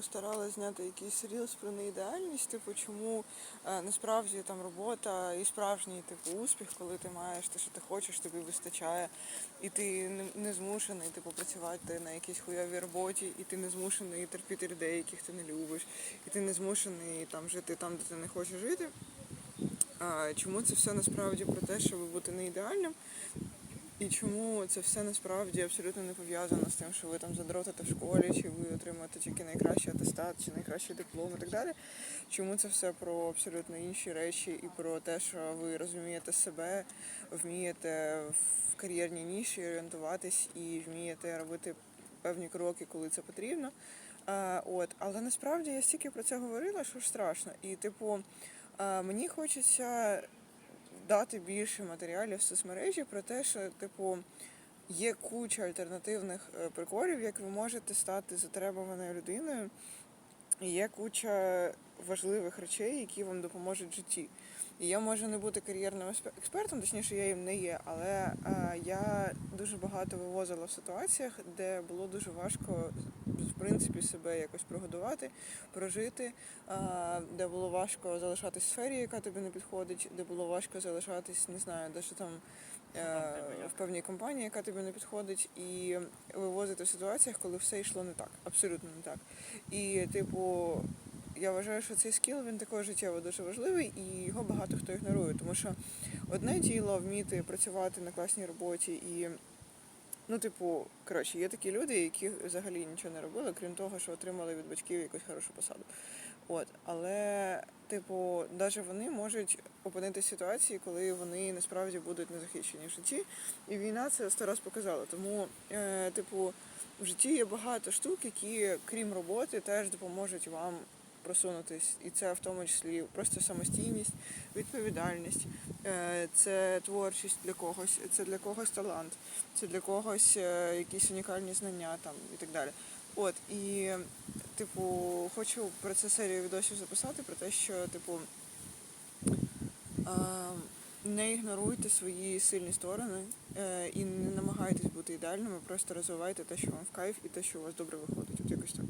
Старалась зняти якийсь рілс про неідеальність, типу, чому е, насправді там робота і справжній типу успіх, коли ти маєш те, що ти хочеш, тобі вистачає, і ти не, змушений типу працювати на якійсь хуйовій роботі, і ти не змушений терпіти людей, яких ти не любиш, і ти не змушений там жити там, де ти не хочеш жити. А, чому це все насправді про те, щоб бути не ідеальним? І чому це все насправді абсолютно не пов'язано з тим, що ви там задротите в школі, чи ви отримаєте тільки найкращий атестат, чи найкращий диплом і так далі. Чому це все про абсолютно інші речі і про те, що ви розумієте себе, вмієте в кар'єрній ніші орієнтуватись і вмієте робити певні кроки, коли це потрібно. А, от, але насправді я стільки про це говорила, що ж страшно. І, типу, а, мені хочеться дати більше матеріалів в соцмережі про те, що типу є куча альтернативних е, приколів, як ви можете стати затребуваною людиною. І є куча важливих речей, які вам допоможуть в житті. І я можу не бути кар'єрним експертом, точніше, я їм не є, але е, я дуже багато вивозила в ситуаціях, де було дуже важко в принципі себе якось прогодувати, прожити, де було важко залишатись в сфері, яка тобі не підходить, де було важко залишатись, не знаю, де що там е, в певній компанії, яка тобі не підходить, і вивозити в ситуаціях, коли все йшло не так, абсолютно не так. І, типу, я вважаю, що цей скіл він також життєво дуже важливий, і його багато хто ігнорує. Тому що одне діло вміти працювати на класній роботі і. Ну, типу, коротше, є такі люди, які взагалі нічого не робили, крім того, що отримали від батьків якусь хорошу посаду. От, але, типу, навіть вони можуть опинитися в ситуації, коли вони насправді будуть незахищені в житті. І війна це сто раз показала. Тому, е, типу, в житті є багато штук, які, крім роботи, теж допоможуть вам просунутись. І це в тому числі просто самостійність, відповідальність, е, це творчість для когось, це для когось талант, це для когось е, якісь унікальні знання там і так далі. От і, типу, хочу про це серію відосів записати, про те, що, типу, е, не ігноруйте свої сильні сторони е, і не намагайтесь бути ідеальними, просто розвивайте те, що вам в кайф, і те, що у вас добре виходить. От якось так.